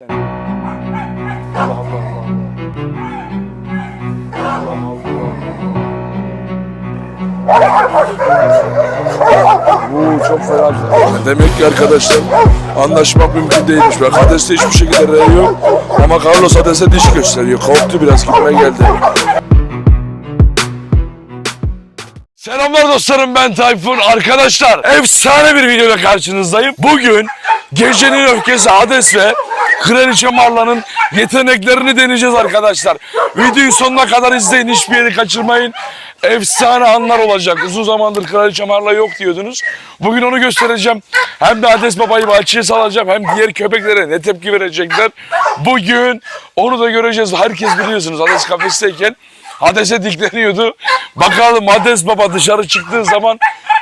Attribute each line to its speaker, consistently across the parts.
Speaker 1: Allah Allah
Speaker 2: Oo, çok fena. Demek ki arkadaşlar anlaşmak mümkün değilmiş. Bak Hades'te hiçbir şekilde R yok. Ama Carlos Hades'e diş gösteriyor. Korktu biraz gitmeye geldi. Selamlar dostlarım ben Tayfun. Arkadaşlar efsane bir videoyla karşınızdayım. Bugün gecenin öfkesi Hades ve Kraliçe Marla'nın yeteneklerini deneyeceğiz arkadaşlar. Videoyu sonuna kadar izleyin. Hiçbir yeri kaçırmayın. Efsane anlar olacak. Uzun zamandır Kraliçe Marla yok diyordunuz. Bugün onu göstereceğim. Hem de Hades Baba'yı bahçeye salacağım hem diğer köpeklere ne tepki verecekler. Bugün onu da göreceğiz. Herkes biliyorsunuz Hades kafesteyken Hades'e dikleniyordu. Bakalım Hades Baba dışarı çıktığı zaman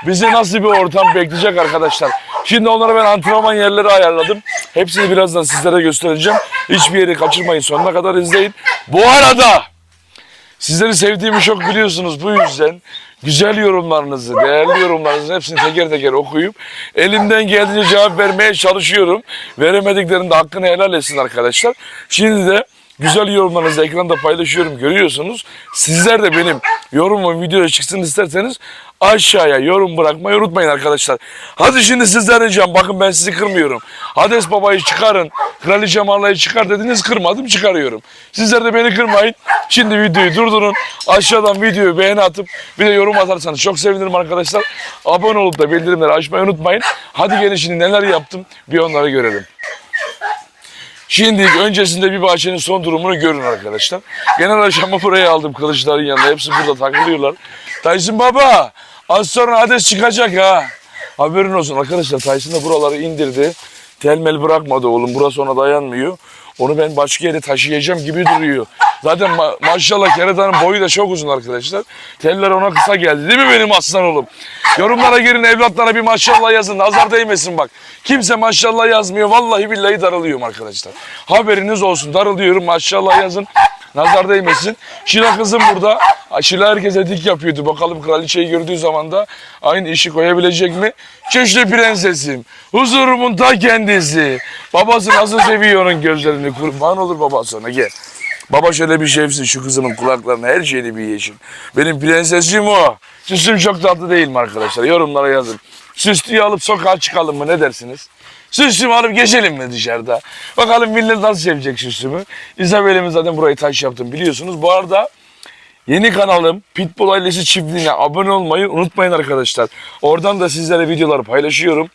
Speaker 2: bizi nasıl bir ortam bekleyecek arkadaşlar. Şimdi onlara ben antrenman yerleri ayarladım. Hepsini birazdan sizlere göstereceğim. Hiçbir yeri kaçırmayın sonuna kadar izleyin. Bu arada sizleri sevdiğimi çok biliyorsunuz bu yüzden güzel yorumlarınızı, değerli yorumlarınızın hepsini teker teker okuyup elimden geldiğince cevap vermeye çalışıyorum. Veremediklerinde hakkını helal etsin arkadaşlar. Şimdi de güzel yorumlarınızı ekranda paylaşıyorum görüyorsunuz. Sizler de benim yorumum videoya çıksın isterseniz aşağıya yorum bırakmayı unutmayın arkadaşlar. Hadi şimdi sizden ricam bakın ben sizi kırmıyorum. Hades babayı çıkarın, kraliçe Marla'yı çıkar dediniz kırmadım çıkarıyorum. Sizler de beni kırmayın. Şimdi videoyu durdurun. Aşağıdan videoyu beğeni atıp bir de yorum atarsanız çok sevinirim arkadaşlar. Abone olup da bildirimleri açmayı unutmayın. Hadi gelin şimdi neler yaptım bir onları görelim. Şimdi öncesinde bir bahçenin son durumunu görün arkadaşlar. Genel aşamı buraya aldım kılıçların yanında. Hepsi burada takılıyorlar. Tyson baba az sonra Hades çıkacak ha. Haberin olsun arkadaşlar Tyson da buraları indirdi. Telmel bırakmadı oğlum. Burası ona dayanmıyor. Onu ben başka yere taşıyacağım gibi duruyor. Zaten ma- maşallah Keretan'ın boyu da çok uzun arkadaşlar. Teller ona kısa geldi değil mi benim aslan oğlum? Yorumlara girin evlatlara bir maşallah yazın. Nazar değmesin bak. Kimse maşallah yazmıyor. Vallahi billahi darılıyorum arkadaşlar. Haberiniz olsun. Darılıyorum maşallah yazın. Nazar değmesin. Şila kızım burada. Şila herkese dik yapıyordu. Bakalım kraliçeyi gördüğü zaman da aynı işi koyabilecek mi? Çeşli prensesim. Huzurumun ta kendisi. Babası nasıl seviyor onun gözlerini. Kurban olur babası ona gel. Baba şöyle bir şefsin şu kızımın kulaklarına her şeyini bir yeşil. Benim prensesim o. Süsüm çok tatlı değil mi arkadaşlar? Yorumlara yazın. Süslüyü alıp sokağa çıkalım mı ne dersiniz? Süslümü alıp geçelim mi dışarıda? Bakalım millet nasıl sevecek süslümü. İzabel'imiz zaten burayı taş yaptım biliyorsunuz. Bu arada Yeni kanalım Pitbull Ailesi Çiftliği'ne abone olmayı unutmayın arkadaşlar. Oradan da sizlere videoları paylaşıyorum.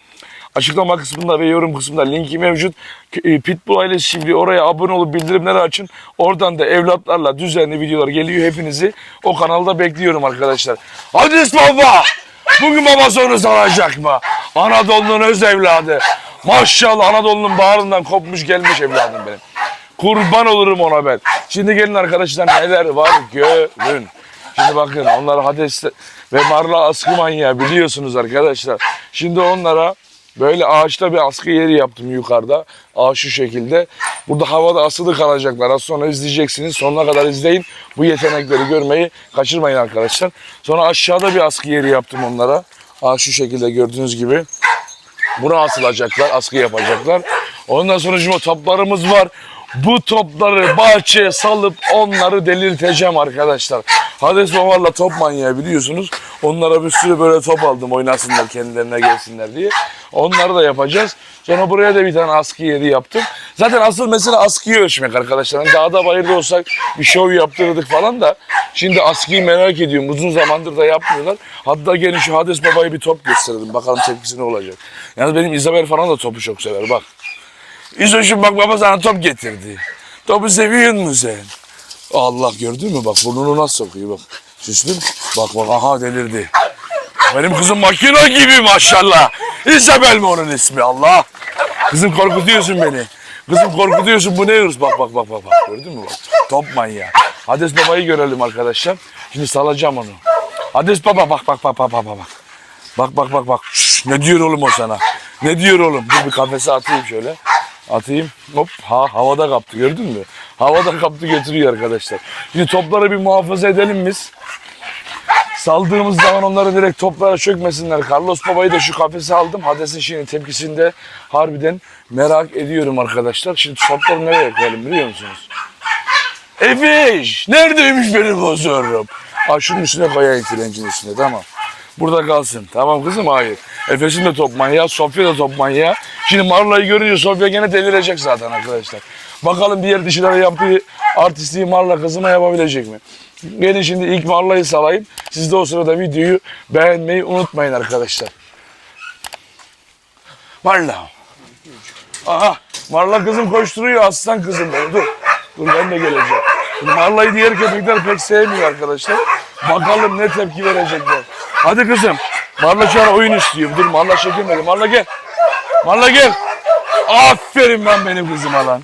Speaker 2: Açıklama kısmında ve yorum kısmında linki mevcut. E, Pitbull Ailesi Çiftliği oraya abone olup bildirimleri açın. Oradan da evlatlarla düzenli videolar geliyor. Hepinizi o kanalda bekliyorum arkadaşlar. Hadi baba! Bugün babası onu saracak mı? Anadolu'nun öz evladı. Maşallah Anadolu'nun bağrından kopmuş gelmiş evladım benim. Kurban olurum ona ben. Şimdi gelin arkadaşlar neler var görün. Şimdi bakın onlara Hades ve Marla askı manyağı biliyorsunuz arkadaşlar. Şimdi onlara böyle ağaçta bir askı yeri yaptım yukarıda. Ağaç şu şekilde. Burada havada asılı kalacaklar. Az sonra izleyeceksiniz. Sonuna kadar izleyin. Bu yetenekleri görmeyi kaçırmayın arkadaşlar. Sonra aşağıda bir askı yeri yaptım onlara. Ağaç şu şekilde gördüğünüz gibi. Buna asılacaklar, askı yapacaklar. Ondan sonra şimdi toplarımız var. Bu topları bahçeye salıp onları delirteceğim arkadaşlar. Hades Babalarla top manyağı biliyorsunuz. Onlara bir sürü böyle top aldım oynasınlar kendilerine gelsinler diye. Onları da yapacağız. Sonra buraya da bir tane askı yeri yaptım. Zaten asıl mesele askıyı ölçmek arkadaşlar. Hani dağda bayırda olsak bir şov yaptırdık falan da. Şimdi askıyı merak ediyorum. Uzun zamandır da yapmıyorlar. Hatta gelin şu Hades Baba'yı bir top gösterelim. Bakalım tepkisi ne olacak. Yani benim Isabel falan da topu çok sever bak. İzoş'um bak baba sana top getirdi. Topu seviyor musun sen? Allah gördün mü bak burnunu nasıl sokuyor bak. Süslüm bak bak aha delirdi. Benim kızım makine gibi maşallah. Isabel mi onun ismi Allah. Kızım korkutuyorsun beni. Kızım korkutuyorsun bu ne hırs bak bak bak bak gördün mü bak. Top manyağı. Hades babayı görelim arkadaşlar. Şimdi salacağım onu. Hades baba bak bak bak bak bak bak. Bak bak bak bak. Şşş, ne diyor oğlum o sana? Ne diyor oğlum? Dur bir kafese atayım şöyle. Atayım. Hop ha havada kaptı gördün mü? Havada kaptı götürüyor arkadaşlar. Şimdi topları bir muhafaza edelim biz. Saldığımız zaman onları direkt toprağa çökmesinler. Carlos Baba'yı da şu kafese aldım. Hades'in şeyin tepkisini de harbiden merak ediyorum arkadaşlar. Şimdi topları nereye koyalım biliyor musunuz? Efiş! Neredeymiş benim bozuyorum? Ha şunun üstüne koyayım filencin üstüne tamam. Burada kalsın. Tamam kızım hayır. Efes'in de top manyağı, Sofya da top manyağı. Şimdi Marla'yı görünce Sofya gene delirecek zaten arkadaşlar. Bakalım diğer dişilere yaptığı artistliği Marla kızıma yapabilecek mi? Gelin şimdi ilk Marla'yı salayım. Siz de o sırada videoyu beğenmeyi unutmayın arkadaşlar. Marla. Aha Marla kızım koşturuyor aslan kızım. Dur. Dur ben de geleceğim. Marla'yı diğer köpekler pek sevmiyor arkadaşlar. Bakalım ne tepki verecekler. Hadi kızım. Marla şu an oyun istiyor. Dur Marla çekilmedi. Marla gel. Marla gel. Aferin lan benim kızıma lan.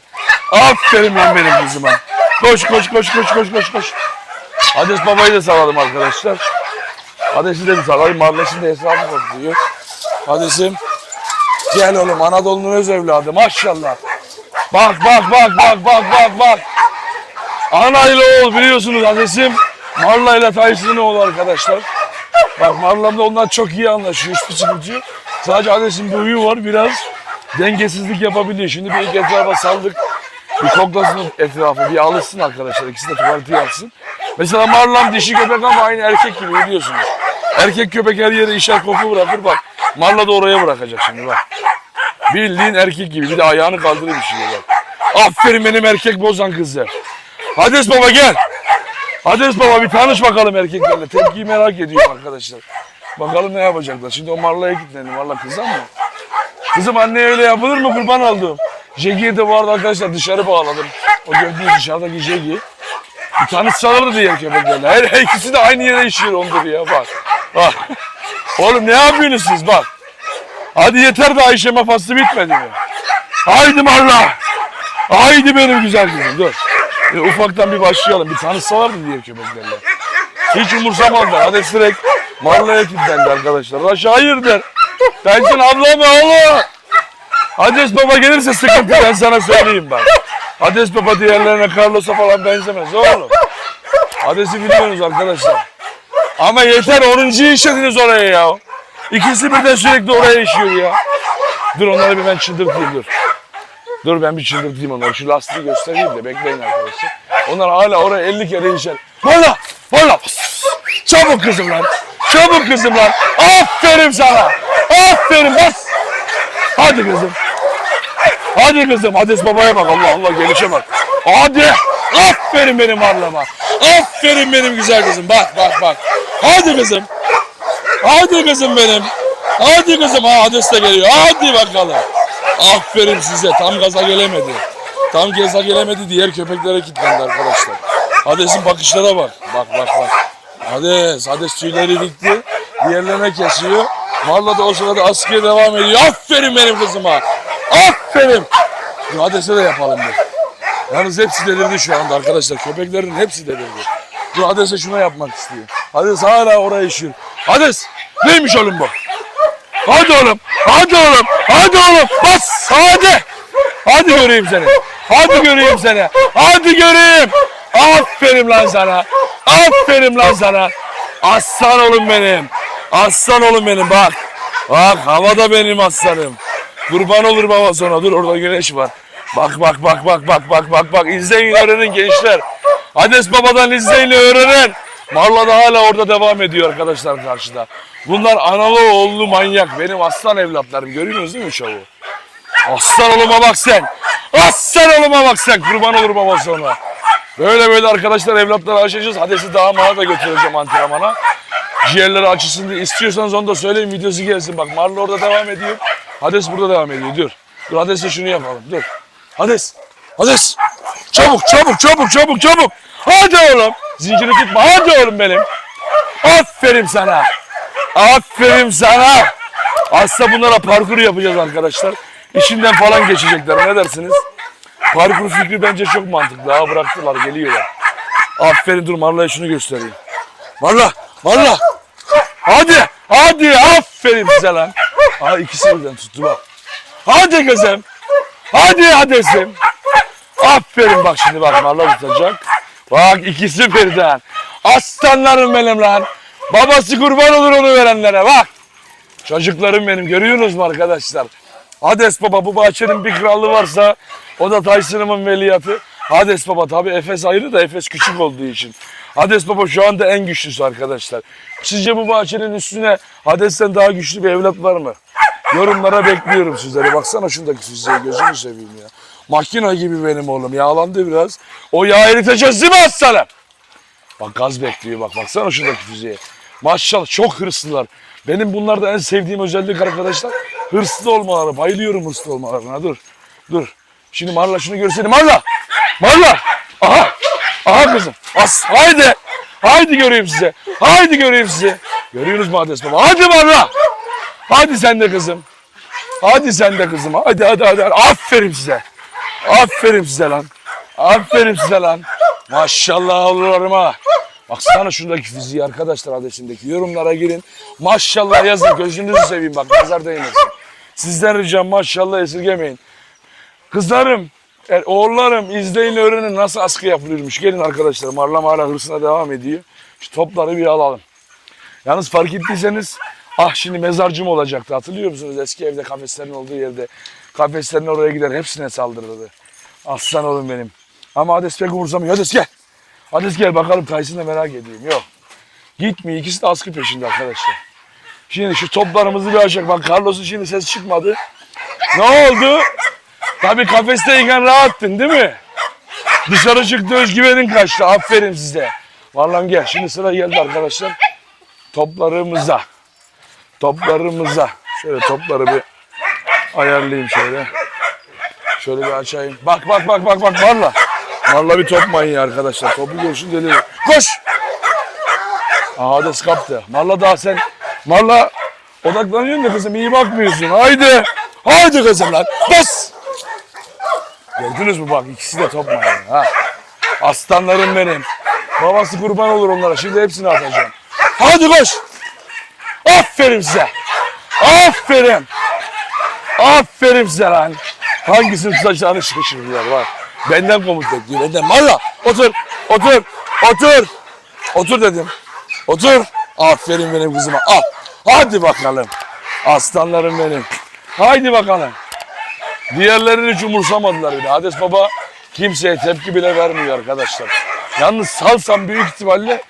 Speaker 2: Aferin lan benim kızıma. Koş koş koş koş koş koş koş. Hades babayı da salalım arkadaşlar. Hades'i de bir salalım. Marla'sın da hesabı topluyor. Hades'im. Gel oğlum Anadolu'nun öz evladı maşallah. Bak bak bak bak bak bak bak. Ana ile oğul biliyorsunuz Hades'im. Marla ile Tyson'ın oğlu arkadaşlar. Bak Marla'mla onlar çok iyi anlaşıyor. Hiçbir sıkıntı yok. Sadece Hades'in bir huyu var biraz dengesizlik yapabiliyor. Şimdi bir ilk etrafa saldık. Bir koklasın etrafı, bir alışsın arkadaşlar. İkisi de tuvaleti yapsın. Mesela Marlam dişi köpek ama aynı erkek gibi biliyorsunuz. Erkek köpek her yere işer koku bırakır bak. Marla da oraya bırakacak şimdi bak. Bildiğin erkek gibi. Bir de ayağını kaldırır bir şey bak. Aferin benim erkek bozan kızı. Hades baba gel. Hades baba bir tanış bakalım erkeklerle. Tepkiyi merak ediyorum arkadaşlar. Bakalım ne yapacaklar. Şimdi o Marla'ya gitmedim. Marla kızar mı? Kızım anne öyle yapılır mı kurban oldum. Jegi'yi de bu arada arkadaşlar dışarı bağladım. O gördüğünüz dışarıdaki Jegi. Bir tanesi çalırdı diğer köpeklerle. Her ikisi de aynı yere işiyor ondur ya bak. Bak. Oğlum ne yapıyorsunuz siz bak. Hadi yeter de Ayşe'me faslı bitmedi mi? Haydi Marla. Haydi benim güzel kızım dur. E, ufaktan bir başlayalım. Bir tanışsalardı diğer köpeklerle. Hiç umursamadılar. Hadi direkt Marla'ya kilitlendi arkadaşlar. Raşa hayır der. Bensin abla mı oğlum? Hades Baba gelirse sıkıntı ben sana söyleyeyim ben. Hades Baba diğerlerine Carlos'a falan benzemez oğlum. Hades'i biliyorsunuz arkadaşlar. Ama yeter 10. işlediniz oraya ya. İkisi birden sürekli oraya işiyor ya. Dur onları bir ben çıldırtayım dur. Dur ben bir çıldırtayım onları. Şu lastiği göstereyim de bekleyin arkadaşlar. Onlar hala oraya 50 kere işer. Valla! Valla! Çabuk kızım lan! Çabuk kızım lan! Aferin sana! Aferin bas! Hadi kızım. Hadi kızım. Hades babaya bak. Allah Allah gelişe bak. Hadi. Aferin benim arlama. Aferin benim güzel kızım. Bak bak bak. Hadi kızım. Hadi kızım benim. Hadi kızım. Ha Hades de geliyor. Hadi bakalım. Aferin size. Tam gaza gelemedi. Tam gaza gelemedi. Diğer köpeklere kilitlendi arkadaşlar. Hades'in bakışlara bak. Bak bak bak. Hades. Hades tüyleri dikti. Diğerlerine kesiyor. Marla da o sırada askıya devam ediyor. Aferin benim kızıma. Aferin. Hades'e de yapalım bir. Yalnız hepsi delirdi şu anda arkadaşlar. Köpeklerin hepsi delirdi. Dur Hades'e şuna yapmak istiyor. Hades hala oraya işiyor. Hades neymiş oğlum bu? Hadi oğlum. Hadi oğlum. Hadi oğlum. Bas. Hadi. Hadi göreyim seni. Hadi göreyim seni. Hadi göreyim. Aferin lan sana. Aferin lan sana. Aslan oğlum benim. Aslan oğlum benim bak. Bak havada benim aslanım. Kurban olur baba sonra. Dur orada güneş var. Bak bak bak bak bak bak bak bak. İzleyin öğrenin gençler. Hades babadan izleyin öğrenin. Marla da hala orada devam ediyor arkadaşlar karşıda. Bunlar analı oğullu manyak. Benim aslan evlatlarım. Görüyorsunuz değil mi şovu? Aslan oğluma bak sen. Aslan oğluma bak sen. Kurban olur baba sonra. Böyle böyle arkadaşlar evlatları aşacağız. Hades'i damana da götüreceğim antrenmana. Ciğerleri açılsın diye istiyorsanız onu da söyleyin videosu gelsin. Bak Marla orada devam ediyor. Hades burada devam ediyor. Dur. Dur Hades'e şunu yapalım. Dur. Hades. Hades. Çabuk çabuk çabuk çabuk çabuk. Hadi oğlum. Zinciri tutma. Hadi oğlum benim. Aferin sana. Aferin sana. Aslında bunlara parkur yapacağız arkadaşlar. İçinden falan geçecekler. Ne dersiniz? Parkur fikri bence çok mantıklı. Daha bıraktılar geliyorlar. Aferin dur Marla'ya şunu göstereyim. Marla, Marla. Hadi, hadi aferin size lan. Aa ikisi birden tuttu bak. Hadi kızım. Hadi Hades'im. Aferin bak şimdi bak Marla tutacak. Bak ikisi birden. Aslanlarım benim lan. Babası kurban olur onu verenlere bak. Çocuklarım benim görüyorsunuz mu arkadaşlar? Hades Baba bu bahçenin bir kralı varsa o da Tyson'ımın veliyatı. Hades Baba tabi Efes ayrı da Efes küçük olduğu için. Hades Baba şu anda en güçlüsü arkadaşlar. Sizce bu bahçenin üstüne Hades'ten daha güçlü bir evlat var mı? Yorumlara bekliyorum sizlere. Baksana şundaki füzeye gözünü seveyim ya. Makina gibi benim oğlum. Yağlandı biraz. O yağ eriteceğiz değil mi aslanım? Bak gaz bekliyor bak. Baksana şuradaki füzeye. Maşallah çok hırslılar. Benim bunlarda en sevdiğim özellik arkadaşlar hırslı olmaları. Bayılıyorum hırslı olmalarına. Dur. Dur. Şimdi Marla şunu görseydim. Marla! Marla! Aha! Aha kızım. As. Haydi. Haydi göreyim size. Haydi göreyim size. Görüyorsunuz mu Hades baba? Hadi Marla! Hadi sen de kızım. Hadi sen de kızım. Hadi hadi hadi. Aferin size. Aferin size lan. Aferin size lan. Maşallah oğullarıma. Baksana şuradaki fiziği arkadaşlar adresindeki yorumlara girin. Maşallah yazın gözünüzü seveyim bak nazar değmesin. Sizden ricam maşallah esirgemeyin. Kızlarım, er, oğullarım izleyin öğrenin nasıl askı yapılıyormuş. Gelin arkadaşlar marla marla hırsına devam ediyor. Şu topları bir alalım. Yalnız fark ettiyseniz ah şimdi mezarcım olacaktı hatırlıyor musunuz? Eski evde kafeslerin olduğu yerde kafeslerin oraya gider hepsine saldırırdı. Aslan oğlum benim. Ama Hades pek umursamıyor. Hades gel. Hades gel bakalım Tyson'ı merak ediyorum. Yok. Gitmiyor. İkisi de askı peşinde arkadaşlar. Şimdi şu toplarımızı bir açacak. Bak Carlos'un şimdi ses çıkmadı. Ne oldu? Tabii kafesteyken rahattın değil mi? Dışarı çıktı özgüvenin kaçtı. Aferin size. Vallahi gel. Şimdi sıra geldi arkadaşlar. Toplarımıza. Toplarımıza. Şöyle topları bir ayarlayayım şöyle. Şöyle bir açayım. Bak bak bak bak bak Marla. Marla bir top manyağı arkadaşlar. Topu görsün deli. Koş. Aa Hades kaptı. Marla daha sen. Marla odaklanıyorsun da kızım iyi bakmıyorsun. Haydi. Haydi kızım lan. Bas. Gördünüz mü bak ikisi de top manyağı. Ha. Aslanlarım benim. Babası kurban olur onlara. Şimdi hepsini atacağım. Hadi koş. Aferin size. Aferin. Aferin size lan. Hangisini tutacağını şaşırdılar bak. Benden komut bekliyor. Benden. Marla otur. Otur. Otur. Otur dedim. Otur. Aferin benim kızıma. Al. Hadi bakalım. Aslanlarım benim. Haydi bakalım. Diğerlerini hiç umursamadılar bile. Hades Baba kimseye tepki bile vermiyor arkadaşlar. Yalnız salsam büyük ihtimalle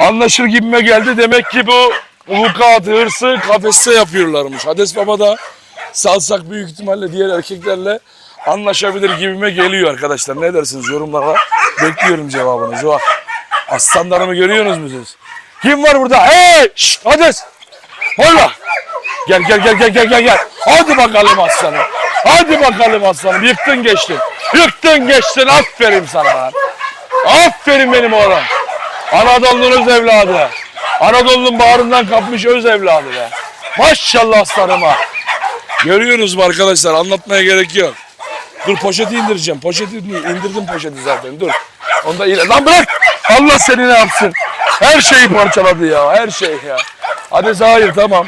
Speaker 2: anlaşır gibime geldi. Demek ki bu vukuatı, hırsı kafeste yapıyorlarmış. Hades Baba da salsak büyük ihtimalle diğer erkeklerle anlaşabilir gibime geliyor arkadaşlar. Ne dersiniz yorumlara? Bekliyorum cevabınızı. Bak. Aslanlarımı görüyorsunuz mu siz? Kim var burada? Hey! Şşt! Hades! Holla! Gel gel gel gel gel gel gel. Hadi bakalım aslanım. Hadi bakalım aslanım. Yıktın geçtin. Yıktın geçtin. Aferin sana. Aferin benim oğlum. Anadolu'nun öz evladı. Anadolu'nun bağrından kapmış öz evladı be. Maşallah aslanıma. Görüyorsunuz mu arkadaşlar? Anlatmaya gerek yok. Dur poşeti indireceğim. Poşeti indirdim poşeti zaten. Dur. Onda ileri. Lan bırak. Allah seni ne yapsın? Her şeyi parçaladı ya. Her şey ya. Hades hayır tamam.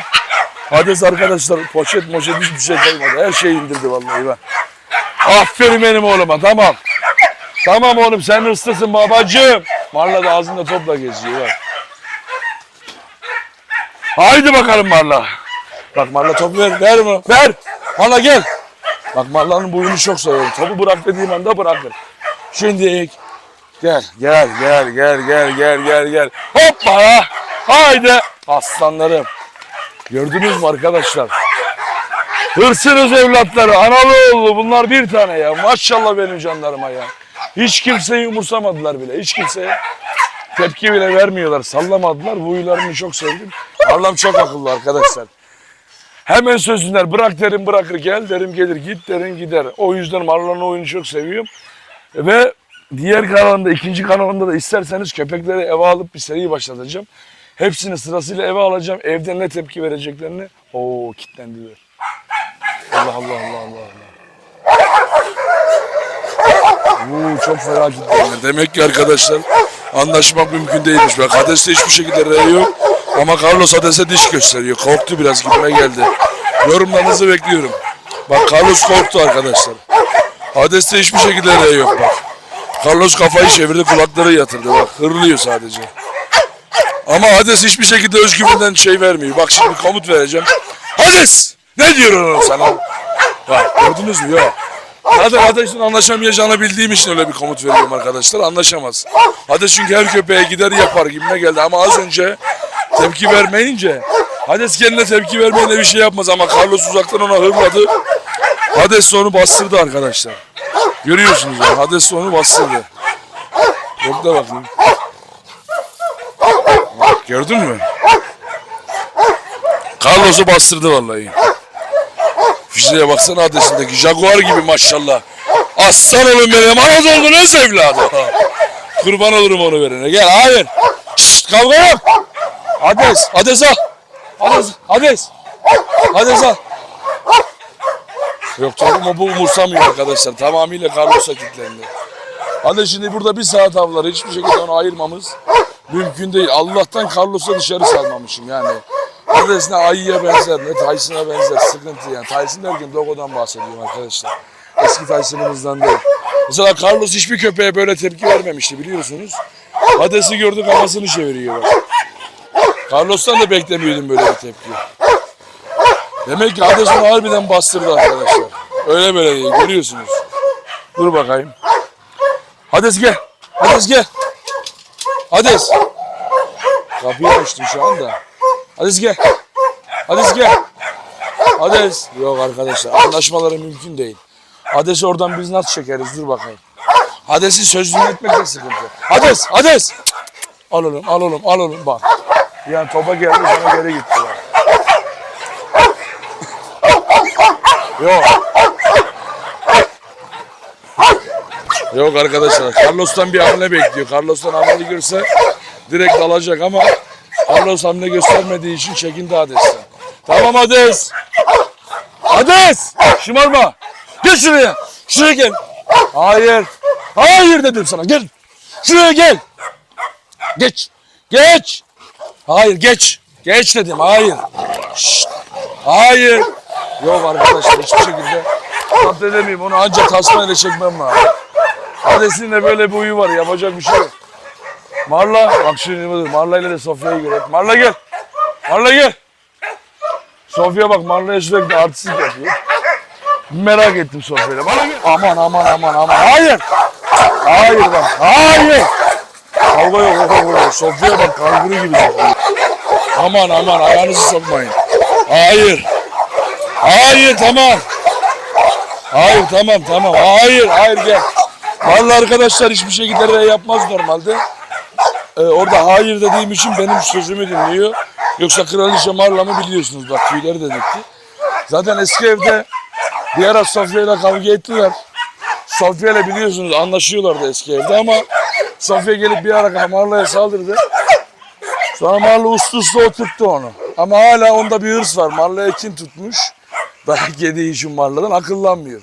Speaker 2: Hades arkadaşlar poşet moşet hiçbir şey koymadı. Her şeyi indirdi vallahi ben. Aferin benim oğluma tamam. Tamam oğlum sen hırslısın babacığım. Marla da ağzında topla geziyor bak. Haydi bakalım Marla. Bak Marla topu ver. Ver mi? Ver. Marla gel. Bak Marla'nın boyunu çok seviyorum. Topu bırak dediğim anda bırakır. Şimdi ilk. Gel, gel, gel, gel, gel, gel, gel, gel. Hoppa! Haydi! Aslanlarım. Gördünüz mü arkadaşlar? Hırsınız evlatları, analı oğlu bunlar bir tane ya. Maşallah benim canlarıma ya. Hiç kimseyi umursamadılar bile. Hiç kimseye tepki bile vermiyorlar. Sallamadılar. Bu çok sevdim. Allah'ım çok akıllı arkadaşlar. Hemen sözünler bırak derim bırakır gel derim gelir git derim gider. O yüzden Marlon'un oyunu çok seviyorum. Ve diğer kanalımda ikinci kanalımda da isterseniz köpekleri eve alıp bir seri başlatacağım. Hepsini sırasıyla eve alacağım. Evde ne tepki vereceklerini. Oo kilitlendiler. Allah Allah Allah Allah Allah. Oo, çok kilitlendiler. Demek ki arkadaşlar anlaşmak mümkün değilmiş. Bak Hades'te hiçbir şekilde R yok. Ama Carlos Hades'e diş gösteriyor. Korktu biraz gibime geldi. Yorumlarınızı bekliyorum. Bak Carlos korktu arkadaşlar. Hades'te hiçbir şekilde R yok bak. Carlos kafayı çevirdi kulakları yatırdı bak. Hırlıyor sadece. Ama Hades hiçbir şekilde özgüvenden şey vermiyor. Bak şimdi komut vereceğim. Hades! Ne diyor onu sana? Bak gördünüz mü? Yok. Hadi Hades'in anlaşamayacağını bildiğim için öyle bir komut veriyorum arkadaşlar. Anlaşamaz. Hades çünkü her köpeğe gider yapar gibime geldi. Ama az önce tepki vermeyince Hades kendine tepki vermeyince bir şey yapmaz. Ama Carlos uzaktan ona hırladı. Hades de onu bastırdı arkadaşlar. Görüyorsunuz ya. Hades de onu bastırdı. Da bakayım. Bak, gördün mü? Carlos'u bastırdı vallahi. Füzeye baksana adresindeki Jaguar gibi maşallah. Aslan oğlum benim Anadolu'nun evladı. Kurban olurum onu verene. Gel hayır. Şşt kavga yok. Hades. Hades al. Hades. Hades. Hades al. Yok tabii ama bu umursamıyor arkadaşlar. Tamamıyla Carlos'a kilitlendi. Hadi şimdi burada bir saat avları hiçbir şekilde onu ayırmamız mümkün değil. Allah'tan Carlos'u dışarı salmamışım yani. Hades ne ayıya benzer ne Tyson'a benzer sıkıntı yani. Tyson derken Dogo'dan bahsediyorum arkadaşlar. Eski Tyson'ımızdan değil. Mesela Carlos hiçbir köpeğe böyle tepki vermemişti biliyorsunuz. Hades'i gördü kafasını çeviriyor. Carlos'tan da beklemiyordum böyle bir tepki. Demek ki Hades onu harbiden bastırdı arkadaşlar. Öyle böyle değil görüyorsunuz. Dur bakayım. Hades gel. Hades gel. Hades. Kapıyı açtım şu anda. Hades gel. Hades gel. Hades. Yok arkadaşlar anlaşmaları mümkün değil. Hades'i oradan biz nasıl çekeriz dur bakayım. Hades'i sözlü etmekte sıkıntı. Hades, Hades. Al oğlum, al oğlum, al oğlum bak. Yani topa geldi sonra geri gitti bak. Yok. Yok arkadaşlar. Carlos'tan bir hamle bekliyor. Carlos'tan hamle görse direkt alacak ama Carlos hamle göstermediği için çekindi Hades'ten. Tamam Hades. Hades! Şımarma. Gel şuraya. Şuraya gel. Hayır. Hayır dedim sana. Gel. Şuraya gel. Geç. Geç. Hayır geç. Geç dedim. Hayır. Şşt. Hayır. Yok arkadaşlar hiçbir şekilde zapt edemeyim. Onu ancak tasmayla çekmem lazım. Hades'in de böyle bir huyu var. Yapacak bir şey yok. Marla. Bak şimdi. Marla ile de Sofya'yı görelim. Marla gel. Marla gel. Sofya bak Marla'ya sürekli artistlik yapıyor. Merak ettim Sofya'yla. Bana gel. Aman aman aman aman. Hayır. Hayır bak. Hayır. Kavga yok. Sofya bak kanguru gibi. Aman aman ayağınızı sokmayın. Hayır. Hayır tamam. Hayır tamam tamam. Hayır hayır gel. Vallahi arkadaşlar hiçbir şekilde R yapmaz normalde. Ee, orada hayır dediğim için benim sözümü dinliyor. Yoksa kraliçe Marlam'ı biliyorsunuz bak tüyleri de döktü. Zaten eski evde bir ara Sofya ile kavga ettiler. Sofya ile biliyorsunuz anlaşıyorlardı eski evde ama Sofya gelip bir ara Marla'ya saldırdı. Sonra Marla uslu uslu oturttu onu. Ama hala onda bir hırs var. Marla'ya kin tutmuş. Dayak yediği için Marla'dan akıllanmıyor.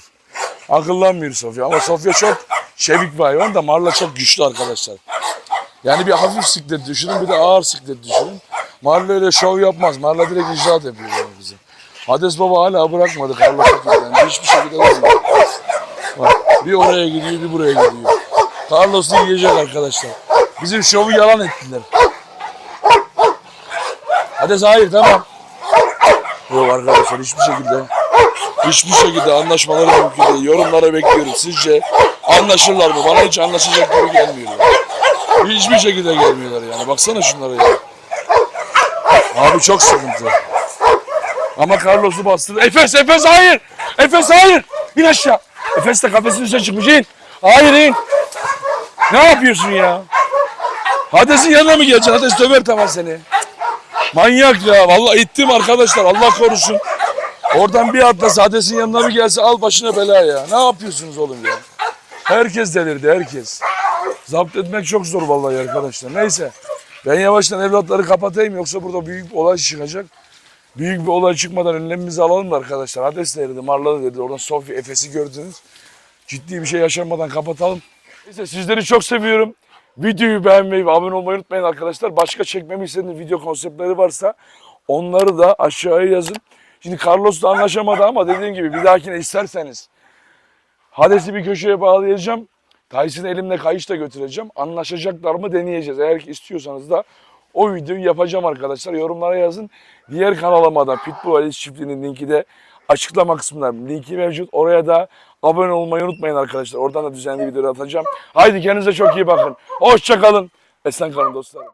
Speaker 2: Akıllanmıyor Sofya. Ama Sofya çok çevik bir hayvan da Marla çok güçlü arkadaşlar. Yani bir hafif siklet düşünün bir de ağır siklet düşünün. Marla öyle şov yapmaz. Marla direkt icraat yapıyor yani bize. Hades Baba hala bırakmadı Carlos'a yani. Hiçbir şekilde. Bak, bir oraya gidiyor bir buraya gidiyor. Carlos'u yiyecek arkadaşlar. Bizim şovu yalan ettiler. Hades hayır tamam. Yok arkadaşlar hiçbir şekilde hiçbir şekilde anlaşmaları mümkün değil. Yorumlara bekliyorum. Sizce anlaşırlar mı? Bana hiç anlaşacak gibi gelmiyorlar. Hiçbir şekilde gelmiyorlar yani. Baksana şunlara ya. Abi çok sıkıntı. Ama Carlos'u bastırdı. Efes, Efes hayır. Efes hayır. İn aşağı. Efes de kafesinin üstüne çıkmış. İn. Hayır in. Ne yapıyorsun ya? Hades'in yanına mı geleceksin? Hades döver tamam seni. Manyak ya. Vallahi ittim arkadaşlar. Allah korusun. Oradan bir atlasa Hades'in yanına bir gelse al başına bela ya. Ne yapıyorsunuz oğlum ya? Herkes delirdi herkes. Zapt etmek çok zor vallahi arkadaşlar. Neyse. Ben yavaştan evlatları kapatayım yoksa burada büyük bir olay çıkacak. Büyük bir olay çıkmadan önlemimizi alalım da arkadaşlar. Hades de dedi, Marla da dedi. Oradan Sofya Efes'i gördünüz. Ciddi bir şey yaşanmadan kapatalım. Neyse sizleri çok seviyorum. Videoyu beğenmeyi ve abone olmayı unutmayın arkadaşlar. Başka çekmemi istediğiniz video konseptleri varsa onları da aşağıya yazın. Şimdi Carlos'la anlaşamadı ama dediğim gibi bir dahakine isterseniz Hades'i bir köşeye bağlayacağım. Tyson'ı elimle kayışla götüreceğim. Anlaşacaklar mı deneyeceğiz. Eğer ki istiyorsanız da O videoyu yapacağım arkadaşlar. Yorumlara yazın. Diğer kanalıma da Pitbull Alice çiftliğinin linki de açıklama kısmında linki mevcut. Oraya da abone olmayı unutmayın arkadaşlar. Oradan da düzenli videolar atacağım. Haydi kendinize çok iyi bakın. Hoşça kalın. Esen kalın dostlarım.